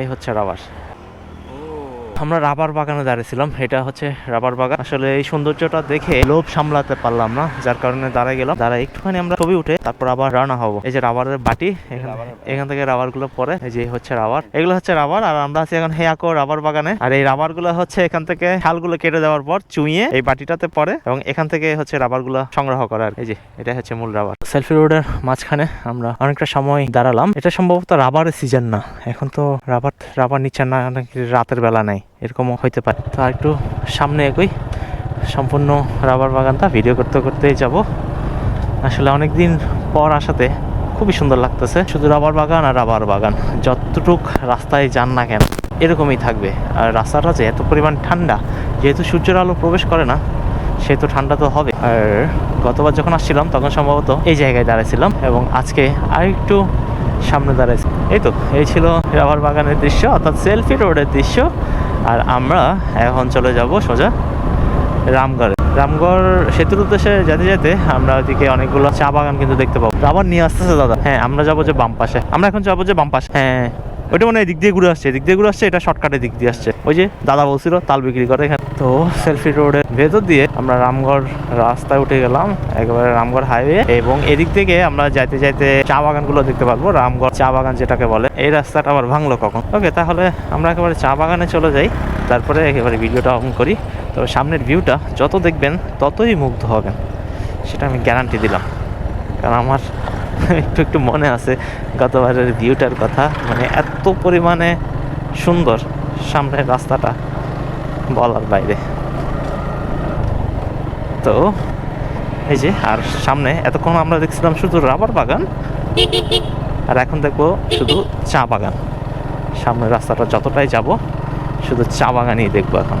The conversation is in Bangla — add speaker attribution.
Speaker 1: এই হচ্ছে রাবার। আমরা রাবার বাগানে দাঁড়িয়েছিলাম। এটা হচ্ছে রাবার বাগান। আসলে এই সৌন্দর্যটা দেখে লোভ সামলাতে পারলাম না যার কারণে দাঁড়ায় গেলাম। দাঁড়া একটুখানি আমরা ছবি উঠে তারপর আবার রানা হব। এই যে রাবারের বাটি এখান- থেকে রাবারগুলো পরে এই যে হচ্ছে রাবার। এগুলো হচ্ছে রাবার আর আমরা আছি এখন হেয়াকো রাবার বাগানে। আর এই রাবারগুলো হচ্ছে এখান থেকে শালগুলো কেটে দেওয়ার পর চুইয়ে এই বাটিটাতে পরে এবং এখান থেকে হচ্ছে রাবারগুলো সংগ্রহ করা আর এই যে এটা হচ্ছে মূল রাবার। সেলফি রোডের মাঝখানে আমরা অনেকটা সময় দাঁড়ালাম। এটা সম্ভবত রাবারের সিজন না। এখন তো রাবার রাবার নিচ্ছে না রাতের বেলা নাই। এরকমও হইতে পারে। তো আর একটু সামনে এগোই। সম্পূর্ণ রাবার বাগানটা ভিডিও করতে করতেই যাব। আসলে অনেক দিন পর আসাতে খুবই সুন্দর লাগতেছে। শুধু রাবার বাগান আর রাবার বাগান, যতটুক রাস্তায় যান না কেন, এরকমই থাকবে। আর রাস্তাটা যে এত পরিমাণ ঠান্ডা, যেহেতু সূর্যের আলো প্রবেশ করে না, সেহেতু ঠান্ডা তো হবে। আর গতবার যখন আসছিলাম, তখন সম্ভবত এই জায়গায় দাঁড়াইছিলাম এবং আজকে আর একটু সামনে দাঁড়াইছি। এই তো, এই ছিল রাবার বাগানের দৃশ্য, অর্থাৎ সেলফি রোডের দৃশ্য। আর আমরা এখন চলে যাব সোজা রামগড়ে। রামগড় সেতুর উদ্দেশ্যে যেতে যেতে আমরা ওদিকে অনেকগুলো চা বাগান কিন্তু দেখতে পাবো। আবার নিয়ে আসতেছে দাদা। হ্যাঁ আমরা যাব যে বাম পাশে। আমরা এখন যাব যে বাম পাশে। হ্যাঁ ওইটা মানে এদিক দিয়ে ঘুরে আসছে। এদিক দিয়ে ঘুরে আসছে এটা শর্টকাটের দিক দিয়ে আসছে। ওই যে দাদা বলছিল তাল বিক্রি করে এখানে। তো সেলফি রোডের ভেতর দিয়ে আমরা রামগড় রাস্তায় উঠে গেলাম, একেবারে রামগড় হাইওয়ে এবং এদিক থেকে আমরা যাইতে যাইতে চা বাগানগুলো দেখতে পারব, রামগড় চা বাগান যেটাকে বলে। এই রাস্তাটা আবার ভাঙলো কখন? ওকে তাহলে আমরা একেবারে চা বাগানে চলে যাই। তারপরে একেবারে ভিডিওটা অন করি। তবে সামনের ভিউটা যত দেখবেন, ততই মুগ্ধ হবেন। সেটা আমি গ্যারান্টি দিলাম। কারণ আমার একটু একটু মনে আছে গতবারের ভিউটার কথা। মানে এত পরিমাণে সুন্দর সামনের রাস্তাটা। বলার বাইরে। তো, এই যে, আর সামনে এতক্ষণ আমরা দেখছিলাম শুধু রাবার বাগান আর এখন দেখব শুধু চা বাগান। সামনের রাস্তাটা যতটাই যাব, শুধু চা বাগানই দেখব এখন।